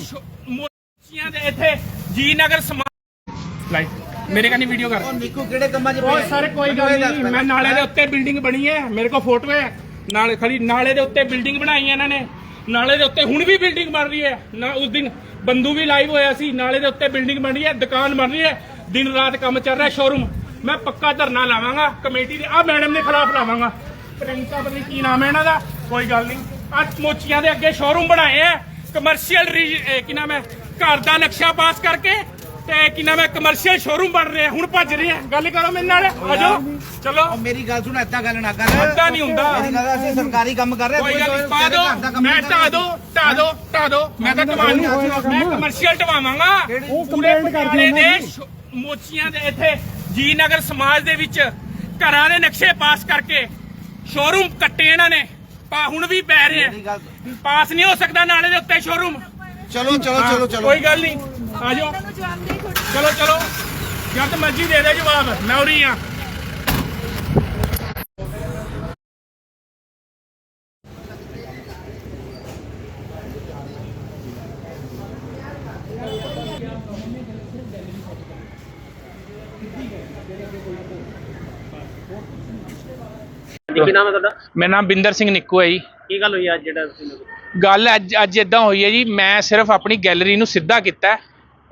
ਮੋਚੀਆਂ ਦੇ ਇੱਥੇ ਜੀ ਨਗਰ ਸਮਾਜ ਲਾਈਟ ਮੇਰੇ ਕਨੀ ਵੀਡੀਓ ਕਰ। ਨਿੱਕੂ ਕਿਹੜੇ ਕੰਮਾਂ 'ਚ ਉਹ? ਸਰ ਕੋਈ ਗੱਲ ਨਹੀਂ। ਮੈਂ ਨਾਲੇ ਦੇ ਉੱਤੇ ਬਿਲਡਿੰਗ ਬਣੀ ਹੈ। ਮੇਰੇ ਕੋਲ ਫੋਟੋ ਹੈ। ਨਾਲੇ ਖੜੀ ਨਾਲੇ ਦੇ ਉੱਤੇ ਬਿਲਡਿੰਗ ਬਣਾਈ ਹੈ ਇਹਨਾਂ ਨੇ। ਨਾਲੇ ਦੇ ਉੱਤੇ ਹੁਣ ਵੀ ਬਿਲਡਿੰਗ ਬਣ ਰਹੀ ਹੈ। ਨਾ ਉਸ ਦਿਨ ਬੰਦੂ ਵੀ ਲਾਈਵ ਹੋਇਆ ਸੀ। ਨਾਲੇ ਦੇ ਉੱਤੇ ਬਿਲਡਿੰਗ ਬਣ ਰਹੀ ਹੈ। ਦੁਕਾਨ ਬਣ ਰਹੀ ਹੈ। ਦਿਨ ਰਾਤ ਕੰਮ ਚੱਲ ਰਿਹਾ ਸ਼ੋਰੂਮ ਮੈਂ ਪੱਕਾ ਧਰਨਾ ਲਾਵਾਂਗਾ ਕਮੇਟੀ ਦੇ ਆ ਮੈਡਮ ਦੇ ਖਿਲਾਫ ਲਾਵਾਂਗਾ। ਪ੍ਰਿੰਕਾ ਪਤਾ ਨਹੀਂ ਕੀ ਨਾਮ ਹੈ ਇਹਨਾਂ ਦਾ। ਕੋਈ ਗੱਲ ਨਹੀਂ। ਆ ਮੋਚੀਆਂ ਦੇ ਅੱਗੇ ਸ਼ੋਰੂਮ ਬਣਾਏ ਆ ਕਮਰਸ਼ੀਅਲ ਕੀ ਨਾਮ ਹੈ? ਘਰ ਦਾ ਨਕਸ਼ਾ ਪਾਸ ਕਰਕੇ ਤੇ ਕੀ ਨਾਮ ਹੈ ਕਮਰਸ਼ੀਅਲ ਸ਼ੋਰੂਮ ਬਣ ਰਹੇ ਹੁਣ ਭੱਜ ਰਹੇ ਗੱਲ ਕਰੋ ਮੇਰੇ ਨਾਲ। ਆਜੋ। ਚਲੋ। ਉਹ ਮੇਰੀ ਗੱਲ ਸੁਣ ਏਦਾਂ ਗੱਲ ਨਾ ਕਰ। ਏਦਾਂ ਨਹੀਂ ਹੁੰਦਾ। ਮੇਰੀ ਗੱਲ ਅਸੀਂ ਸਰਕਾਰੀ ਕੰਮ ਕਰ ਰਹੇ ਕੋਈ ਗੱਲ ਨਹੀਂ ਪਾ ਦੋ। ਮੈਂ ਨਹੀਂ ਢਾ ਦੋ ਢਾ ਦੋ ਢਾ ਦੋ। ਮੈਂ ਤਾਂ ਕਮਾਨ ਮੈਂ ਕਮਰਸ਼ੀਅਲ ਢਵਾਵਾਂਗਾ। ਪੂਰੇ ਪਟਿਆਲੇ ਦੇ ਸ਼ੋ- ਮੋਚੀਆਂ ਦੇ ਇੱਥੇ ਜੀ ਨਗਰ ਸਮਾਜ ਦੇ ਵਿੱਚ ਘਰਾਂ ਦੇ ਨਕਸ਼ੇ ਪਾਸ ਕਰਕੇ ਸ਼ੋਰੂਮ ਕੱਟੇ ਇਹਨਾਂ ਨੇ। ਪਾ ਹੁਣ ਵੀ ਪੈ ਰਹੇ। ਆ ਪਾਸ ਨਹੀਂ ਹੋ ਸਕਦਾ ਨਾਲੇ ਦੇ ਉੱਤੇ ਸ਼ੋਰੂਮ ਚਲੋ ਚਲੋ ਚਲੋ ਚਲੋ। ਕੋਈ ਗੱਲ ਨਹੀਂ। ਆਜੋ ਚਲੋ ਚਲੋ। ਜਦ ਮਰਜ਼ੀ ਦੇ ਦੇ ਜਵਾਬ। ਮੈਂ ਉਰੀ ਆ। ਜੀ ਕੀ ਨਾਮ ਹੈ ਤੁਹਾਡਾ? ਮੇਰਾ ਨਾਮ ਬਿੰਦਰ ਸਿੰਘ ਨਿੱਕੂ ਹੈ ਜੀ। ਕੀ ਗੱਲ ਹੋਈ ਅੱਜ ਜਿਹੜਾ ਤੁਸੀਂ ਗੱਲ ਅੱਜ ਅੱਜ ਇਦਾਂ ਹੋਈ ਹੈ ਜੀ ਮੈਂ ਸਿਰਫ ਆਪਣੀ ਗੈਲਰੀ ਨੂੰ ਸਿੱਧਾ ਕੀਤਾ।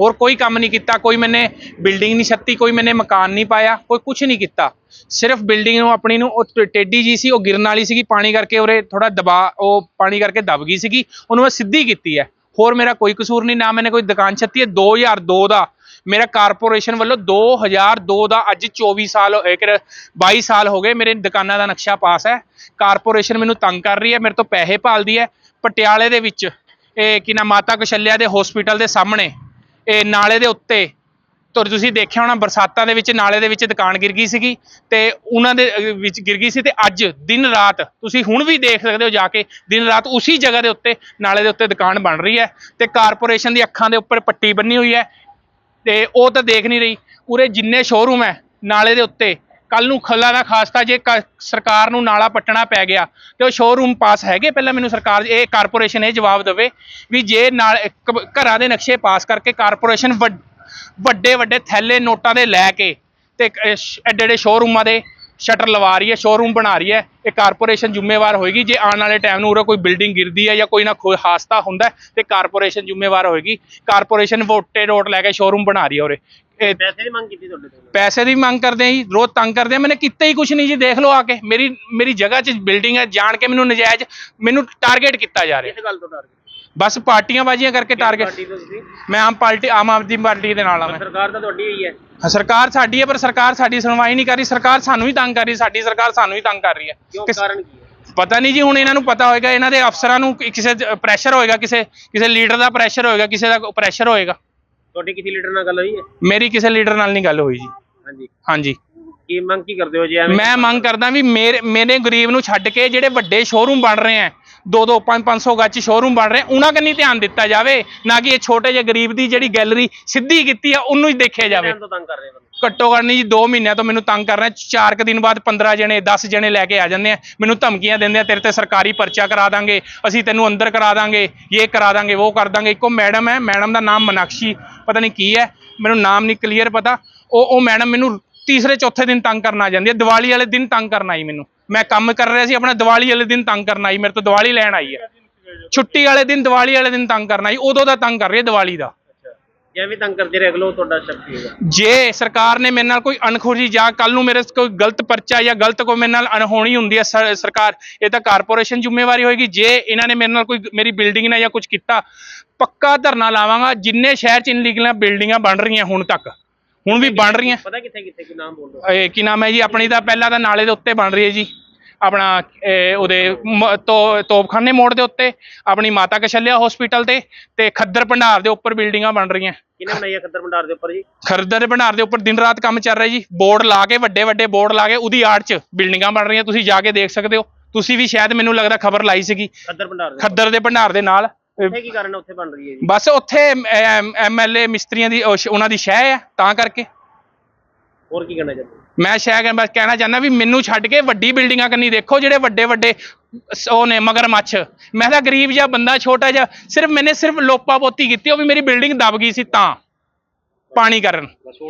ਹੋਰ ਕੋਈ ਕੰਮ ਨਹੀਂ ਕੀਤਾ ਕੋਈ ਮੈਨੇ ਬਿਲਡਿੰਗ ਨਹੀਂ ਛੱਤੀ ਕੋਈ ਮੈਨੇ ਮਕਾਨ ਨਹੀਂ ਪਾਇਆ ਕੋਈ ਕੁਝ ਨਹੀਂ ਕੀਤਾ। ਸਿਰਫ ਬਿਲਡਿੰਗ ਨੂੰ ਆਪਣੀ ਨੂੰ ਉਹ ਟ- ਟੇਢੀ ਜੀ ਸੀ ਉਹ ਗਿਰਨ ਵਾਲੀ ਸੀਗੀ ਪਾਣੀ ਕਰਕੇ ਉਰੇ ਥੋੜਾ ਦਬਾ ਉਹ ਪਾਣੀ ਕਰਕੇ ਦਬ ਗਈ ਸੀਗੀ ਉਹਨੂੰ ਮੈਂ ਸਿੱਧੀ ਕੀਤੀ ਹੈ। ਹੋਰ ਮੇਰਾ ਕੋਈ ਕਸੂਰ ਨਹੀਂ ਨਾ ਮੈਨੇ ਕੋਈ ਦੁਕਾਨ ਛੱਤੀ ਹੈ 2002 ਦਾ ਮੇਰਾ ਕਾਰਪੋਰੇਸ਼ਨ ਵੱਲੋਂ 2002 ਦਾ ਅੱਜ 24 ਸਾਲ ਹੋ- ਇੱਕ 22 ਸਾਲ ਹੋ ਗਏ ਮੇਰੇ ਦੁਕਾਨਾਂ ਦਾ ਨਕਸ਼ਾ ਪਾਸ ਹੈ। ਕਾਰਪੋਰੇਸ਼ਨ ਮੈਨੂੰ ਤੰਗ ਕਰ ਰਹੀ ਹੈ, ਮੇਰੇ ਤੋਂ ਪੈਸੇ ਭਾਲਦੀ ਹੈ। ਪਟਿਆਲੇ ਦੇ ਵਿੱਚ, ਇਹ ਕੀ ਨਾ ਮਾਤਾ ਕਸ਼ਲਿਆ ਦੇ ਹਸਪੀਟਲ ਦੇ ਸਾਹਮਣੇ, ਇਹ ਨਾਲੇ ਦੇ ਉੱਤੇ ਤੋ ਤੁਸੀਂ ਦੇਖਿਆ ਹੋਣਾ ਬਰਸਾਤਾਂ ਦੇ ਵਿੱਚ ਨਾਲੇ ਦੇ ਵਿੱਚ ਦੁਕਾਨ ਗਿਰ ਗਈ ਸੀਗੀ ਤੇ ਉਹਨਾਂ ਦੇ ਵਿੱਚ ਗਿਰ ਗਈ ਸੀ ਤੇ ਅੱਜ ਦਿਨ ਰਾਤ ਤੁਸੀਂ ਹੁਣ ਵੀ ਦੇਖ ਸਕਦੇ ਹੋ ਜਾ ਕੇ, ਦਿਨ ਰਾਤ ਉਸੇ ਜਗ੍ਹਾ ਦੇ ਉੱਤੇ ਨਾਲੇ ਦੇ ਉੱਤੇ ਦੁਕਾਨ ਬਣ ਰਹੀ ਹੈ ਤੇ ਕਾਰਪੋਰੇਸ਼ਨ ਦੀ ਅੱਖਾਂ ਦੇ ਉੱਪਰ ਪੱਟੀ ਬੰਨੀ ਹੋਈ ਹੈ। ਤੇ ਉਹ ਤਾਂ ਦੇਖ ਨਹੀਂ ਰਹੀ। ਉਰੇ ਜਿੰਨੇ ਸ਼ੋਰੂਮ ਹੈ ਨਾਲੇ ਦੇ ਉੱਤੇ। ਕੱਲ ਨੂੰ ਖੱਲਾ ਦਾ ਖਾਸਤਾ ਜੇ ਕ- ਸਰਕਾਰ ਨੂੰ ਨਾਲਾ ਪੱਟਣਾ ਪੈ ਗਿਆ, ਤੇ ਉਹ ਸ਼ੋਰੂਮ ਪਾਸ ਹੈਗੇ ਪਹਿਲਾਂ ਮੈਨੂੰ ਸਰਕਾਰ ਇਹ ਕਾਰਪੋਰੇਸ਼ਨ ਇਹ ਜਵਾਬ ਦੇਵੇ ਵੀ ਜੇ ਨਾਲ ਕ- ਘਰਾਂ ਦੇ ਨਕਸ਼ੇ ਪਾਸ ਕਰਕੇ ਕਾਰਪੋਰੇਸ਼ਨ ਵੱਡ- ਵੱਡੇ ਵੱਡੇ ਥੈਲੇ ਨੋਟਾਂ ਦੇ ਲੈ ਕੇ ਤੇ ਐਡੇ ਐਡੇ ਸ਼ੋਰੂਮਾਂ ਦੇ ਸ਼ਟਰ ਲਵਾ ਰਹੀ ਹੈ ਸ਼ੋਰੂਮ ਬਣਾ ਰਹੀ ਹੈ ਇਹ ਕਾਰਪੋਰੇਸ਼ਨ ਜ਼ਿੰਮੇਵਾਰ ਹੋਏਗੀ। ਜੇ ਆਉਣ ਵਾਲੇ ਟਾਈਮ ਨੂੰ ਉਰੇ ਕੋਈ ਬਿਲਡਿੰਗ ਗਿਰਦੀ ਹੈ ਜਾਂ ਕੋਈ ਨਾ ਕੋਈ ਹਾਦਸਾ ਹੁੰਦਾ ਤੇ ਕਾਰਪੋਰੇਸ਼ਨ ਜ਼ਿੰਮੇਵਾਰ ਹੋਏਗੀ। ਕਾਰਪੋਰੇਸ਼ਨ ਵੋਟੇ ਰੋਟ ਲੈ ਕੇ ਸ਼ੋਰੂਮ ਬਣਾ ਰਹੀ ਹੈ ਉਰੇ। ਇਹ ਪੈਸੇ ਦੀ ਮੰਗ ਕੀਤੀ ਤੁਹਾਡੇ ਤੋਂ? ਪੈਸੇ ਦੀ ਮੰਗ ਕਰਦੇ ਆ ਜੀ ਰੋਜ਼ ਤੰਗ ਕਰਦੇ ਆ ਮੈਨੇ ਕੀਤਾ ਹੀ ਕੁਛ ਨਹੀਂ ਜੀ ਦੇਖ ਲਓ ਆ ਕੇ। ਮੇਰੀ ਮੇਰੀ ਜਗ੍ਹਾ 'ਚ ਬਿਲਡਿੰਗ ਹੈ ਜਾਣ ਕੇ ਮੈਨੂੰ ਨਜਾਇਜ਼ ਮੈਨੂੰ ਟਾਰਗੇਟ ਕੀਤਾ ਜਾ ਰਿਹਾ। ਗੱਲ ਤੋਂ ਬਸ ਪਾਰਟੀਆਂ ਬਾਜੀਆਂ ਕਰਕੇ ਪਾਰਟੀ ਟਾਰਗੇਟ ਤੋਂ ਤੁਸੀਂ? ਮੈਂ ਆਮ ਪਾਰਟੀ ਆਮ ਆਦਮੀ ਪਾਰਟੀ ਦੇ ਨਾਲ ਆ ਮੈਂ। ਸਰਕਾਰ ਤਾਂ ਤੁਹਾਡੀ ਹੈ। ਹਾਂ, ਸਰਕਾਰ ਸਾਡੀ ਹੈ ਪਰ ਸਰਕਾਰ ਸਾਡੀ ਸੁਣਵਾਈ ਨਹੀਂ ਕਰ ਰਹੀ। ਸਰਕਾਰ ਸਾਨੂੰ ਹੀ ਤੰਗ ਕਰ ਰਹੀ ਸਾਡੀ ਸਰਕਾਰ ਸਾਨੂੰ ਹੀ ਤੰਗ ਕਰ ਰਹੀ ਹੈ। ਕਿਉਂ? ਕਿਸ- ਕਾਰਨ ਕੀ ਹੈ? ਪਤਾ ਨਹੀਂ ਜੀ ਹੁਣ ਇਹਨਾਂ ਨੂੰ ਪਤਾ ਹੋਏਗਾ ਇਹਨਾਂ ਦੇ ਅਫਸਰਾਂ ਨੂੰ ਕਿ- ਕਿਸੇ ਪ੍ਰੈਸ਼ਰ ਹੋਏਗਾ ਕਿਸੇ ਕਿਸੇ ਲੀਡਰ ਦਾ ਪ੍ਰੈਸ਼ਰ ਹੋਏਗਾ ਕਿਸੇ ਦਾ ਪ੍ਰੈਸ਼ਰ ਹੋਏਗਾ। ਤੁਹਾਡੀ ਕਿਸੇ ਲੀਡਰ ਨਾਲ ਗੱਲ ਹੋਈ ਹੈ? ਮੇਰੀ ਕਿਸੇ ਲੀਡਰ ਨਾਲ ਨਹੀਂ ਗੱਲ ਹੋਈ ਜੀ। ਹਾਂਜੀ। ਹਾਂਜੀ। ਕੀ ਮੰਗ ਕੀ ਕਰਦੇ ਹੋ ਜੀ ਐਵੇਂ? ਮੈਂ ਮੰਗ ਕਰਦਾ ਵੀ ਮੇਰੇ ਮੇਰੇ ਗਰੀਬ ਨੂੰ ਛੱਡ ਕੇ ਜਿਹੜੇ ਵੱਡੇ ਸ਼ੋਰੂਮ ਬਣ ਰਹੇ ਆ 2-2 5-500 ਗੱਜ ਸ਼ੋਰੂਮ ਬਣ ਰਹੇ ਉਹਨਾਂ ਕੰਨੀ ਧਿਆਨ ਦਿੱਤਾ ਜਾਵੇ ਨਾ ਕਿ ਇਹ ਛੋਟੇ ਜਿਹੇ ਗਰੀਬ ਦੀ ਜਿਹੜੀ ਗੈਲਰੀ ਸਿੱਧੀ ਕੀਤੀ ਆ ਉਹਨੂੰ ਹੀ ਦੇਖਿਆ ਜਾਵੇ ਘੱਟੋ ਘੱਟ ਨਹੀਂ ਜੀ 2 ਮਹੀਨਿਆਂ ਤੋਂ ਮੈਨੂੰ ਤੰਗ ਕਰ ਰਹੇ। ਚਾਰ ਕੁ ਦਿਨ ਬਾਅਦ 15 ਜਣੇ 10 ਜਣੇ ਲੈ ਕੇ ਆ ਜਾਂਦੇ ਆ ਮੈਨੂੰ ਧਮਕੀਆਂ ਦਿੰਦੇ ਆ ਤੇਰੇ ਤੇ ਸਰਕਾਰੀ ਪਰਚਾ ਕਰਾ ਦਾਂਗੇ ਅਸੀਂ ਤੈਨੂੰ ਅੰਦਰ ਕਰਾ ਦਾਂਗੇ ਇਹ ਕਰਾ ਦਾਂਗੇ ਉਹ ਕਰ ਦਾਂਗੇ ਇੱਕੋ ਮੈਡਮ ਹੈ ਮੈਡਮ ਦਾ ਨਾਮ ਮਨਾਕਸ਼ੀ ਪਤਾ ਨਹੀਂ ਕੀ ਹੈ ਮੈਨੂੰ ਨਾਮ ਨਹੀਂ ਕਲੀਅਰ ਪਤਾ ਉਹ ਉਹ ਮੈਡਮ ਮੈਨੂੰ ਤੀਸਰੇ ਚੌਥੇ ਦਿਨ ਤੰਗ ਕਰਨ ਆ ਜਾਂਦੀ ਹੈ ਦੀਵਾਲੀ ਵਾਲੇ ਦਿਨ ਤੰਗ ਕਰਨ ਆਈ ਮੈਨੂੰ ਮੈਂ ਕੰਮ ਕਰ ਰਿਹਾ ਸੀ ਆਪਣਾ ਦੀਵਾਲੀ ਵਾਲੇ ਦਿਨ ਤੰਗ ਕਰਨ ਆਈ ਮੇਰੇ ਤੋਂ ਦੀਵਾਲੀ ਲੈਣ ਆਈ ਹੈ। ਛੁੱਟੀ ਵਾਲੇ ਦਿਨ ਦੀਵਾਲੀ ਵਾਲੇ ਦਿਨ ਤੰਗ ਕਰਨ ਆਈ ਉਦੋਂ ਦਾ ਤੰਗ ਕਰ ਰਹੀ ਹੈ ਦੀਵਾਲੀ ਦਾ। ਜੇ ਐਵੇਂ ਤੰਗ ਕਰਦੇ ਰਹੇ ਅਗਲੋ ਤੁਹਾਡਾ ਸ਼ਕਤੀ ਹੋਗਾ ਜੇ ਸਰਕਾਰ ਨੇ ਮੇਰੇ ਨਾਲ ਕੋਈ ਅਣਖੁਸ਼ੀ ਜਾਂ ਕੱਲ ਨੂੰ ਮੇਰੇ ਕੋਈ ਗਲਤ ਪਰਚਾ ਜਾਂ ਗਲਤ ਕੋਈ ਮੇਰੇ ਨਾਲ ਅਣਹੋਣੀ ਹੁੰਦੀ ਹੈ ਸਰ- ਸਰਕਾਰ ਇਹ ਤਾਂ ਕਾਰਪੋਰੇਸ਼ਨ ਜ਼ਿੰਮੇਵਾਰੀ ਹੋਏਗੀ। ਜੇ ਇਹਨਾਂ ਨੇ ਮੇਰੇ ਨਾਲ ਕੋਈ ਮੇਰੀ ਬਿਲਡਿੰਗ ਨਾਲ ਜਾਂ ਕੁਝ ਕੀਤਾ ਪੱਕਾ ਧਰਨਾ ਲਾਵਾਂਗਾ ਜਿੰਨੇ ਸ਼ਹਿਰ ਚ ਇਨਲੀਗਲ ਬਿਲਡਿੰਗਾਂ ਬਣ ਰਹੀਆਂ ਹੁਣ ਤੱਕ। ਹੁਣ ਵੀ ਬਣ ਰਹੀਆਂ। ਪਤਾ ਕਿੱਥੇ ਕਿੱਥੇ ਕੋਈ ਨਾਮ ਬੋਲ ਇਹ ਕੀ ਨਾਮ ਹੈ ਜੀ? ਆਪਣੀ ਤਾਂ ਪਹਿਲਾਂ ਤਾਂ ਨਾਲੇ ਦੇ ਉੱਤੇ ਬਣ ਰਹੀ ਹੈ ਜੀ। ਆਪਣਾ ਇਹ ਉਹਦੇ ਮ- ਤੋ- ਤੋਪਖਾਨੇ ਮੋੜ ਦੇ ਉੱਤੇ ਆਪਣੀ ਮਾਤਾ ਕਸ਼ਲਿਆ ਹਸਪੀਟਲ ਤੇ ਤੇ ਖੱਦਰ ਭੰਡਾਰ ਦੇ ਉੱਪਰ ਬਿਲਡਿੰਗਾਂ ਬਣ ਰਹੀਆਂ। ਕਿਹਨੇ ਬਣਾਈ ਹੈ ਖੱਦਰ ਭੰਡਾਰ ਦੇ ਉੱਪਰ ਜੀ? ਖਰਦਰ ਦੇ ਭੰਡਾਰ ਦੇ ਉੱਪਰ ਦਿਨ ਰਾਤ ਕੰਮ ਚੱਲ ਰਿਹਾ ਜੀ। ਬੋਰਡ ਲਾ ਕੇ ਵੱਡੇ ਵੱਡੇ ਬੋਰਡ ਲਾ ਕੇ ਉਹਦੀ ਆੜ 'ਚ ਬਿਲਡਿੰਗਾਂ ਬਣ ਰਹੀਆਂ। ਤੁਸੀਂ ਜਾ ਕੇ ਦੇਖ ਸਕਦੇ ਹੋ। ਤੁਸੀਂ ਵੀ ਸ਼ਾਇਦ ਮੈਨੂੰ ਲੱਗਦਾ ਖਬਰ ਲਾਈ ਸੀਗੀ। ਖੱਦਰ ਭੰਡਾਰ ਦੇ ਖੱਦਰ ਦੇ ਭੰਡਾਰ ਦੇ ਨਾਲ। ਉੱਥੇ ਕੀ ਕਾਰਨ ਹੈ ਉੱਥੇ ਬਣ ਰਹੀ ਹੈ ਜੀ? ਬਸ ਉੱਥੇ ਐਮਐਲਏ ਮਿਸਤਰੀਆਂ ਦੀ ਉਹ ਸ਼- ਉਹਨਾਂ ਦੀ ਸ਼ਹਿ ਹੈ ਤਾਂ ਕਰਕੇ। ਹੋਰ ਕੀ ਕਹਿਣਾ ਚਾਹੁੰਦੇ? ਮੈਂ ਸ਼ਹਿ ਕਹਿ ਬਸ ਕਹਿਣਾ ਚਾਹੁੰਦਾ ਵੀ ਮੈਨੂੰ ਛੱਡ ਕੇ ਵੱਡੀ ਬਿਲਡਿੰਗਾਂ ਕੰਨੀ ਦੇਖੋ ਜਿਹੜੇ ਵੱਡੇ ਵੱਡੇ ਸ- ਉਹ ਨੇ ਮਗਰਮੱਛ। ਮੈਂ ਤਾਂ ਗਰੀਬ ਜਿਹਾ ਬੰਦਾ ਛੋਟਾ ਜਿਹਾ ਸਿਰਫ ਮੈਨੇ ਸਿਰਫ ਲੋਪਾ ਪੋਤੀ ਕੀਤੀ ਉਹ ਵੀ ਮੇਰੀ ਬਿਲਡਿੰਗ ਦਬ ਗਈ ਸੀ ਤਾਂ ਪਾਣੀ ਕਾਰਨ।